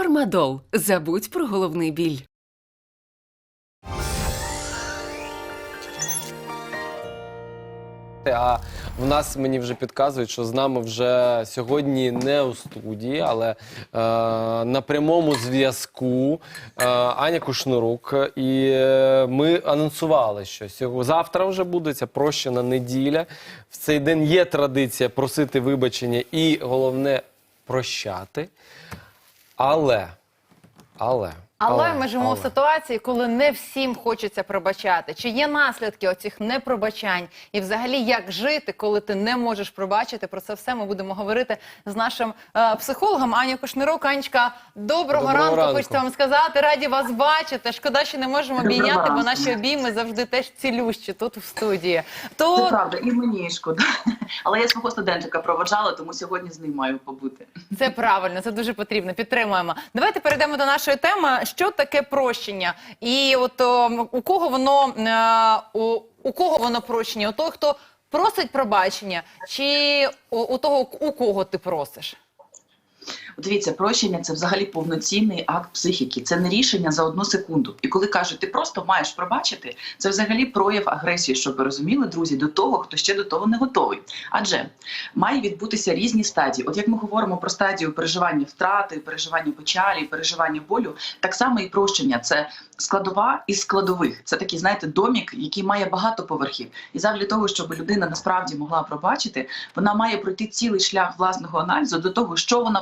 Фармадол. Забудь про головний біль. А в нас мені вже підказують, що з нами вже сьогодні не у студії, але е, на прямому зв'язку е, Аня Кушнурук. І е, ми анонсували, що сьогодні завтра вже буде ця прощена неділя. В цей день є традиція просити вибачення і головне прощати. Але, але. Але ми живемо в ситуації, коли не всім хочеться пробачати. Чи є наслідки оцих непробачань? І взагалі як жити, коли ти не можеш пробачити? Про це все ми будемо говорити з нашим е, психологом Аня Кушнирук. Анечка, доброго, Доброго ранку, ранку. хочеться вам сказати. Раді вас бачити. Шкода, що не можемо обійняти, бо наші обійми завжди теж цілющі тут в студії. Це правда, і мені шкода. Але я свого студентика проводжала, тому сьогодні з ним маю побути. Це правильно, це дуже потрібно. Підтримуємо. Давайте перейдемо до нашої теми. Що таке прощення? І от о, у кого воно е, у, у кого воно прощення? У того, хто просить пробачення, чи у, у того, у кого ти просиш? Дивіться, прощення це взагалі повноцінний акт психіки. Це не рішення за одну секунду. І коли кажуть, ти просто маєш пробачити, це взагалі прояв агресії, щоб ви розуміли, друзі, до того, хто ще до того не готовий. Адже має відбутися різні стадії. От як ми говоримо про стадію переживання втрати, переживання печалі, переживання болю, так само і прощення це складова із складових. Це такий, знаєте, домік, який має багато поверхів. І задля того, щоб людина насправді могла пробачити, вона має пройти цілий шлях власного аналізу до того, що вона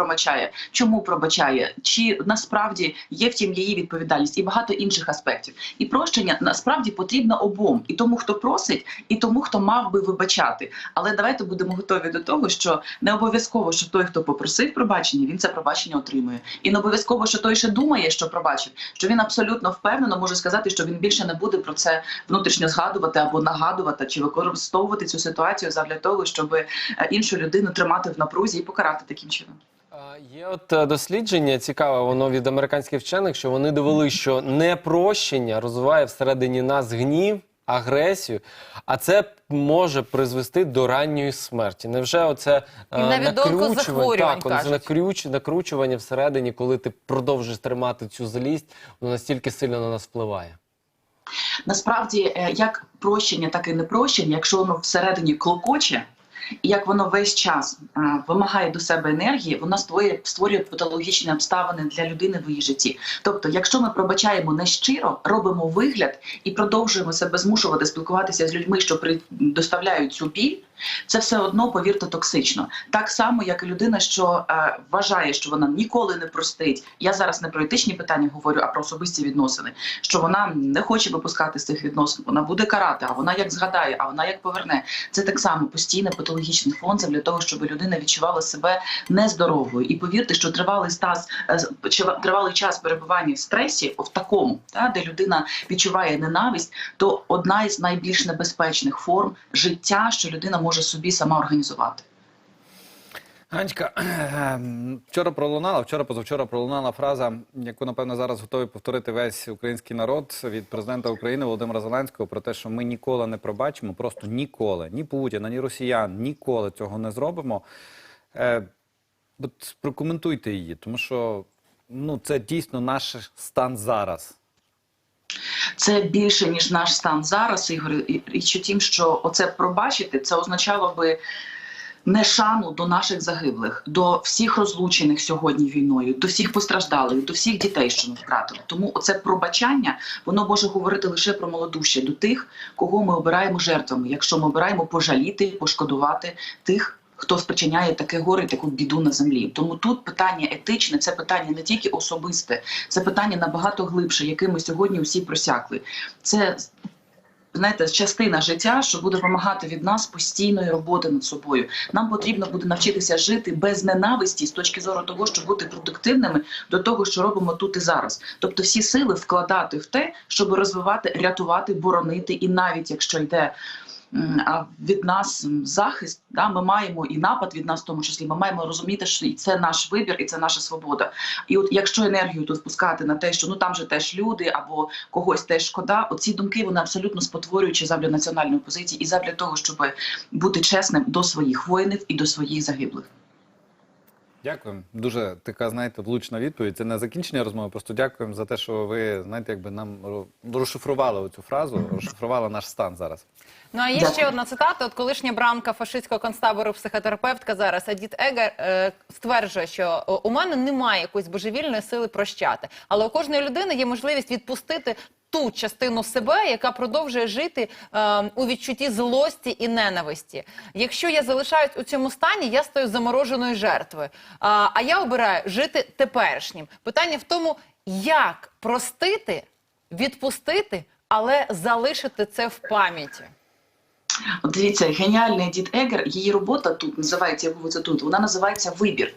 пробачає, чому пробачає, чи насправді є в тім її відповідальність і багато інших аспектів. І прощення насправді потрібно обом, і тому, хто просить, і тому, хто мав би вибачати. Але давайте будемо готові до того, що не обов'язково, що той, хто попросив пробачення, він це пробачення отримує. І не обов'язково, що той ще думає, що пробачив, що він абсолютно впевнено може сказати, що він більше не буде про це внутрішньо згадувати або нагадувати чи використовувати цю ситуацію задля того, щоб е, іншу людину тримати в напрузі і покарати таким чином. Є от е, дослідження цікаве, воно від американських вчених, що вони довели, що непрощення розвиває всередині нас гнів, агресію, а це може призвести до ранньої смерті. Невже оце І навіть до онкозахворювань, так, кажуть. накрюч, накручування всередині, коли ти продовжуєш тримати цю злість, воно настільки сильно на нас впливає. Насправді, е, як прощення, так і непрощення, якщо воно всередині клокоче, і як воно весь час е, вимагає до себе енергії, воно створює, створює патологічні обставини для людини в її житті. Тобто, якщо ми пробачаємо нещиро, робимо вигляд і продовжуємо себе змушувати спілкуватися з людьми, що при... доставляють цю біль. Це все одно, повірте, токсично. Так само, як і людина, що е, вважає, що вона ніколи не простить. Я зараз не про етичні питання говорю, а про особисті відносини. Що вона не хоче випускати з цих відносин, вона буде карати, а вона як згадає, а вона як поверне. Це так само постійний патологічний фон для того, щоб людина відчувала себе нездоровою. І повірте, що тривалий стас е, тривалий час перебування в стресі, в такому, та, де людина відчуває ненависть, то одна із найбільш небезпечних форм життя, що людина може собі сама організувати. Анечка, ем, вчора пролунала, вчора позавчора пролунала фраза, яку напевно зараз готовий повторити весь український народ від президента України Володимира Зеленського про те, що ми ніколи не пробачимо, просто ніколи, ні Путіна, ні росіян, ніколи цього не зробимо. Е, от прокоментуйте її, тому що ну це дійсно наш стан зараз. Це більше ніж наш стан зараз, Ігор. Річ у тім, що оце пробачити, це означало би не шану до наших загиблих, до всіх розлучених сьогодні війною, до всіх постраждалих, до всіх дітей, що ми втратили. Тому оце пробачання воно може говорити лише про малодуші, до тих, кого ми обираємо жертвами. Якщо ми обираємо пожаліти, пошкодувати тих. Хто спричиняє таке горе, таку біду на землі? Тому тут питання етичне, це питання не тільки особисте, це питання набагато глибше, яке ми сьогодні усі просякли. Це знаєте, частина життя, що буде вимагати від нас постійної роботи над собою. Нам потрібно буде навчитися жити без ненависті з точки зору того, щоб бути продуктивними до того, що робимо тут і зараз. Тобто, всі сили вкладати в те, щоб розвивати, рятувати, боронити, і навіть якщо йде. А від нас захист, да, ми маємо і напад від нас, в тому числі. Ми маємо розуміти, що це наш вибір, і це наша свобода. І от якщо енергію тут впускати на те, що ну там же теж люди або когось теж шкода, оці думки вони абсолютно спотворюючі завдя національної позиції і завдя того, щоб бути чесним до своїх воїнів і до своїх загиблих. Дякуємо. Дуже така, знаєте, влучна відповідь. Це не закінчення розмови. Просто дякуємо за те, що ви знаєте, якби нам розшифрували цю фразу, розшифрували наш стан зараз. Ну а є Дякую. ще одна цитата. От колишня бранка фашистського концтабору, психотерапевтка зараз Адіт Егер е, стверджує, що у мене немає якоїсь божевільної сили прощати, але у кожної людини є можливість відпустити. Ту частину себе, яка продовжує жити е, у відчутті злості і ненависті. Якщо я залишаюсь у цьому стані, я стаю замороженою жертвою. А, а я обираю жити теперішнім. Питання в тому, як простити, відпустити, але залишити це в пам'яті. От дивіться, геніальний Едіт Егер, її робота тут називається, яку ви це тут, вона називається вибір.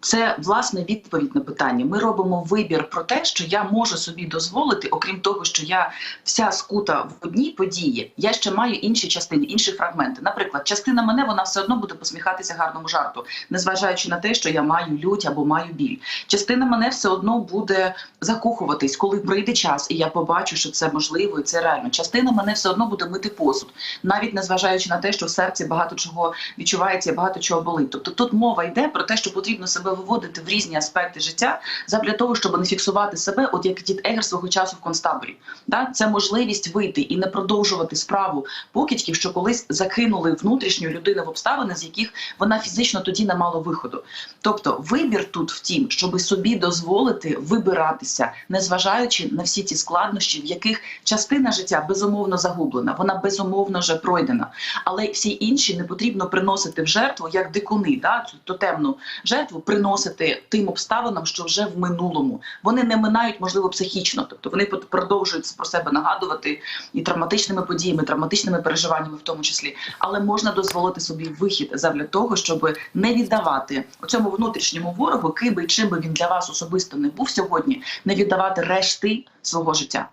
Це власне відповідь на питання. Ми робимо вибір про те, що я можу собі дозволити, окрім того, що я вся скута в одній події, я ще маю інші частини, інші фрагменти. Наприклад, частина мене вона все одно буде посміхатися гарному жарту, незважаючи на те, що я маю лють або маю біль. Частина мене все одно буде закохуватись, коли прийде час, і я побачу, що це можливо і це реально. Частина мене все одно буде мити посуд, навіть незважаючи на те, що в серці багато чого відчувається, і багато чого болить. Тобто тут мова йде про те, що потрібно себе виводити в різні аспекти життя задля того, щоб не фіксувати себе, от як дід Егер свого часу в концтаборі. Да? Це можливість вийти і не продовжувати справу покидьків, що колись закинули внутрішню людину в обставини, з яких вона фізично тоді не мала виходу. Тобто, вибір тут в тім, щоб собі дозволити вибиратися, незважаючи на всі ті складнощі, в яких частина життя безумовно загублена, вона безумовно вже пройдена. Але всі інші не потрібно приносити в жертву як дикуни, да? цю тотемну жертву приносити тим обставинам, що вже в минулому. Вони не минають, можливо, психічно, тобто вони продовжують про себе нагадувати і травматичними подіями, травматичними переживаннями, в тому числі. Але можна дозволити собі вихід задля того, щоб не віддавати цьому внутрішньому ворогу, ким би і чим би він для вас особисто не був сьогодні, не віддавати решти свого життя.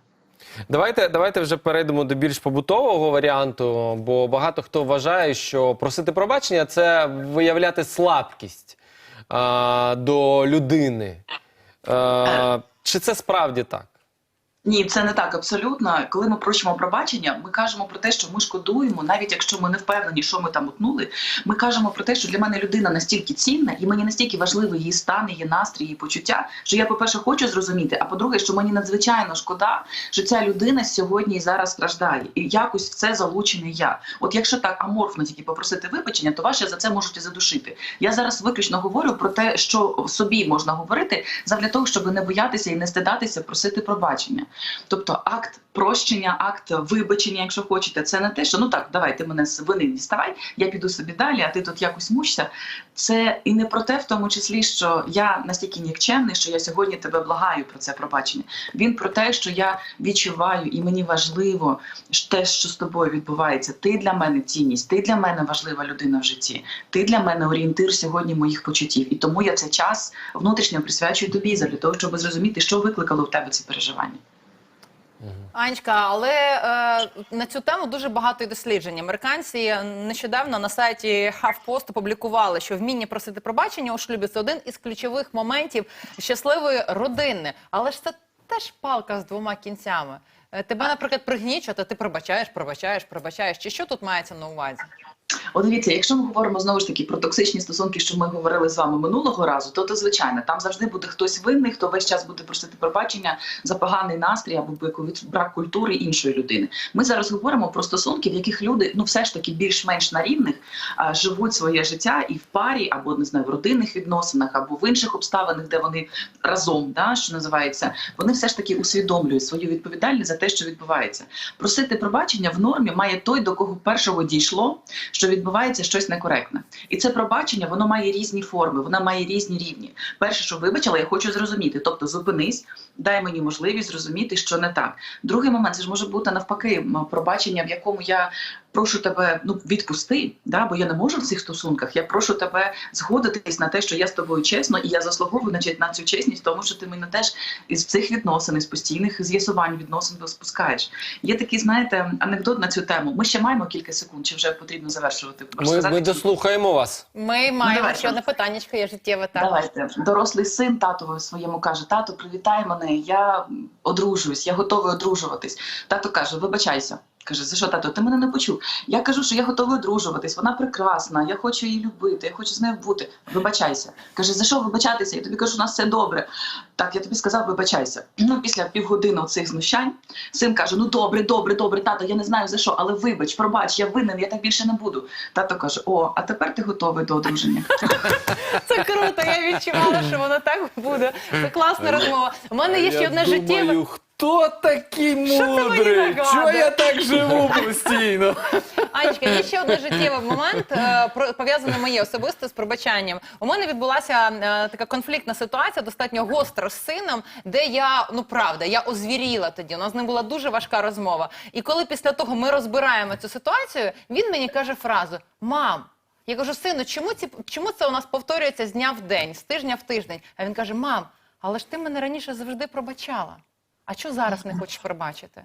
Давайте, давайте вже перейдемо до більш побутового варіанту, бо багато хто вважає, що просити пробачення це виявляти слабкість а, до людини. А, чи це справді так? Ні, це не так абсолютно. Коли ми просимо пробачення, ми кажемо про те, що ми шкодуємо, навіть якщо ми не впевнені, що ми там утнули. Ми кажемо про те, що для мене людина настільки цінна, і мені настільки важливий її стан, її настрій, її почуття, що я, по-перше, хочу зрозуміти. А по-друге, що мені надзвичайно шкода, що ця людина сьогодні і зараз страждає, і якось в це залучений я. От якщо так аморфно тільки попросити вибачення, то вас ще за це можуть задушити. Я зараз виключно говорю про те, що собі можна говорити, задля того, щоб не боятися і не стидатися просити пробачення. Тобто акт прощення, акт вибачення, якщо хочете, це не те, що ну так, давай ти мене з вини діставай, я піду собі далі, а ти тут якось мучся. Це і не про те, в тому числі, що я настільки нікчемний, що я сьогодні тебе благаю про це пробачення. Він про те, що я відчуваю, і мені важливо те, що з тобою відбувається. Ти для мене цінність, ти для мене важлива людина в житті. Ти для мене орієнтир сьогодні моїх почуттів. І тому я цей час внутрішньо присвячую тобі для того, щоб зрозуміти, що викликало в тебе ці переживання. Анечка, але е, на цю тему дуже багато досліджень. Американці нещодавно на сайті HuffPost опублікували, що вміння просити пробачення у шлюбі це один із ключових моментів щасливої родини. Але ж це теж палка з двома кінцями. Е, Тебе, наприклад, пригнічують, а ти пробачаєш, пробачаєш, пробачаєш. Чи що тут мається на увазі? От дивіться, якщо ми говоримо знову ж таки про токсичні стосунки, що ми говорили з вами минулого разу, то то звичайно там завжди буде хтось винний, хто весь час буде просити пробачення за поганий настрій або брак культури іншої людини. Ми зараз говоримо про стосунки, в яких люди ну все ж таки більш-менш на рівних а, живуть своє життя і в парі, або не знаю, в родинних відносинах, або в інших обставинах, де вони разом, да, що називається, вони все ж таки усвідомлюють свою відповідальність за те, що відбувається. Просити пробачення в нормі має той, до кого першого дійшло, що відбувається щось некоректне. І це пробачення, воно має різні форми, воно має різні рівні. Перше, що вибачила, я хочу зрозуміти. Тобто зупинись, дай мені можливість зрозуміти, що не так. Другий момент це ж може бути навпаки пробачення, в якому я прошу тебе ну відпусти, да, бо я не можу в цих стосунках. Я прошу тебе згодитись на те, що я з тобою чесно, і я заслуговую значить, на цю чесність, тому що ти мене теж із цих відносин, із постійних з'ясувань відносин спускаєш. Є такий, знаєте, анекдот на цю тему. Ми ще маємо кілька секунд, чи вже потрібно завершувати? Ми, ми дослухаємо вас. Ми маємо ще одне питаннячко, є життєве так. Давайте дорослий син татові своєму каже: тато, привітай мене, я одружуюсь, я готовий одружуватись. Тато каже: Вибачайся, Каже, за що тато? Ти мене не почув. Я кажу, що я готова одружуватись, вона прекрасна, я хочу її любити, я хочу з нею бути. Вибачайся. Каже, за що вибачатися? Я тобі кажу, у нас все добре. Так, я тобі сказав, вибачайся. Ну, після півгодини цих знущань син каже: Ну добре, добре, добре, тато, я не знаю за що, але вибач, пробач, я винен, я так більше не буду. Тато каже: О, а тепер ти готовий до одруження. Це круто. Я відчувала, що воно так буде. Це класна розмова. У мене є ще одне життєве. Хто такий Що мені мудрий? Чого я так живу постійно? Анечка, є ще один життєвий момент, е, про- пов'язаний моє особисто з пробачанням. У мене відбулася е, така конфліктна ситуація, достатньо гостра з сином, де я, ну правда, я озвіріла тоді. У нас з ним була дуже важка розмова. І коли після того ми розбираємо цю ситуацію, він мені каже фразу: Мам. Я кажу, сину, чому ці чому це у нас повторюється з дня в день, з тижня в тиждень? А він каже: Мам, але ж ти мене раніше завжди пробачала. А що зараз не хочеш пробачити?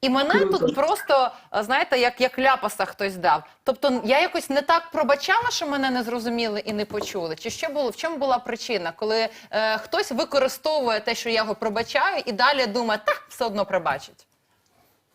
І мене Круто. тут просто, знаєте, як, як ляпаса хтось дав. Тобто я якось не так пробачала, що мене не зрозуміли і не почули. Чи що було? В чому була причина, коли е, хтось використовує те, що я його пробачаю, і далі думає, та все одно пробачить.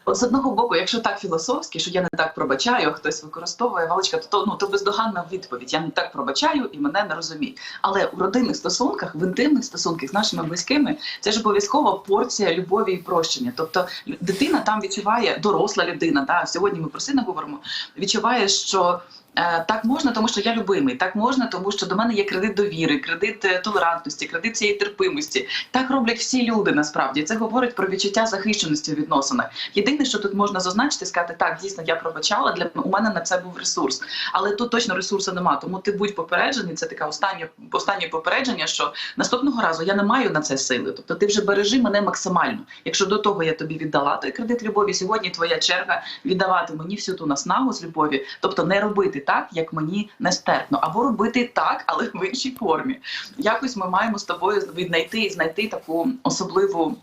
От з одного боку, якщо так філософськи, що я не так пробачаю, хтось використовує валичка, то, то ну то бездоганна відповідь. Я не так пробачаю і мене не розуміють. Але у родинних стосунках, в інтимних стосунках з нашими близькими, це ж обов'язкова порція любові і прощення. Тобто дитина там відчуває, доросла людина. Да, сьогодні ми про сина говоримо. Відчуває, що. Е, Так можна, тому що я любимий. Так можна, тому що до мене є кредит довіри, кредит е, толерантності, кредит цієї терпимості. Так роблять всі люди насправді. Це говорить про відчуття захищеності у відносинах. Єдине, що тут можна зазначити, сказати, так, дійсно, я пробачала, для у мене на це був ресурс. Але тут точно ресурсу нема. Тому ти будь попереджений. Це таке останнє, останнє попередження, що наступного разу я не маю на це сили. Тобто ти вже бережи мене максимально. Якщо до того я тобі віддала той кредит любові, сьогодні твоя черга віддавати мені всю ту наснагу з любові, тобто не робити так, як мені нестерпно, або робити так, але в іншій формі. Якось ми маємо з тобою віднайти і знайти таку особливу.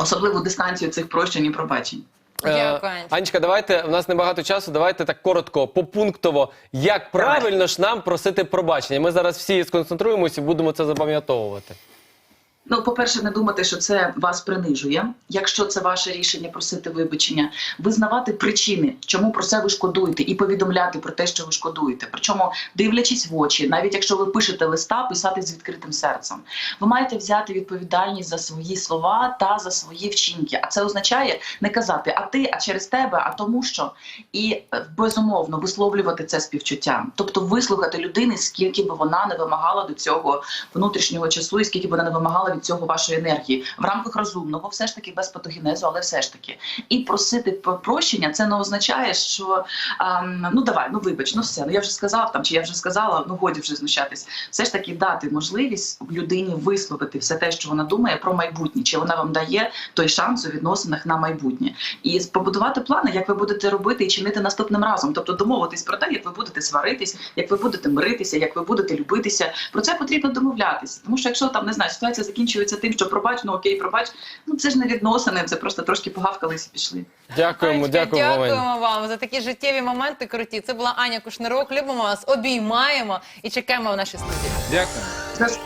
Особливу дистанцію цих прощень і пробачень. Дякую, Е, Анечка. Анечка, давайте, у нас небагато часу, давайте так коротко, попунктово, як правильно ж нам просити пробачення. Ми зараз всі сконцентруємося і будемо це запам'ятовувати. Ну, по-перше, не думати, що це вас принижує. Якщо це ваше рішення просити вибачення, визнавати причини, чому про це ви шкодуєте, і повідомляти про те, що ви шкодуєте. Причому дивлячись в очі, навіть якщо ви пишете листа, писати з відкритим серцем. Ви маєте взяти відповідальність за свої слова та за свої вчинки. А це означає не казати, а ти, а через тебе, а тому що. І е, безумовно висловлювати це співчуттям, тобто вислухати людини, скільки би вона не вимагала до цього внутрішнього часу, і скільки б вона не вимагала від цього вашої енергії в рамках розумного, все ж таки без патогенезу, але все ж таки. І просити про прощення це не означає, що ам, ну давай, ну вибач, ну все, ну я вже сказав там, чи я вже сказала, ну годі вже знущатись. Все ж таки дати можливість людині висловити все те, що вона думає про майбутнє, чи вона вам дає той шанс у відносинах на майбутнє, і побудувати плани, як ви будете робити і чинити наступним разом. Тобто домовитись про те, як ви будете сваритись, як ви будете миритися, як ви будете любитися. Про це потрібно домовлятися. Тому що якщо там не знаю, ситуація закінчується тим, що пробач, ну окей, пробач, ну це ж не відносини, це просто трошки погавкались і пішли. Дякуємо, Анечка, дякуємо. Дякуємо вам за такі життєві моменти круті. Це була Аня Кушнирок. Любимо вас, обіймаємо і чекаємо в нашій студії. Дякую.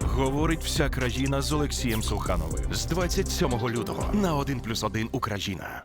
Говорить вся країна з Олексієм Сухановим з 27 лютого на 1+,1 Україна.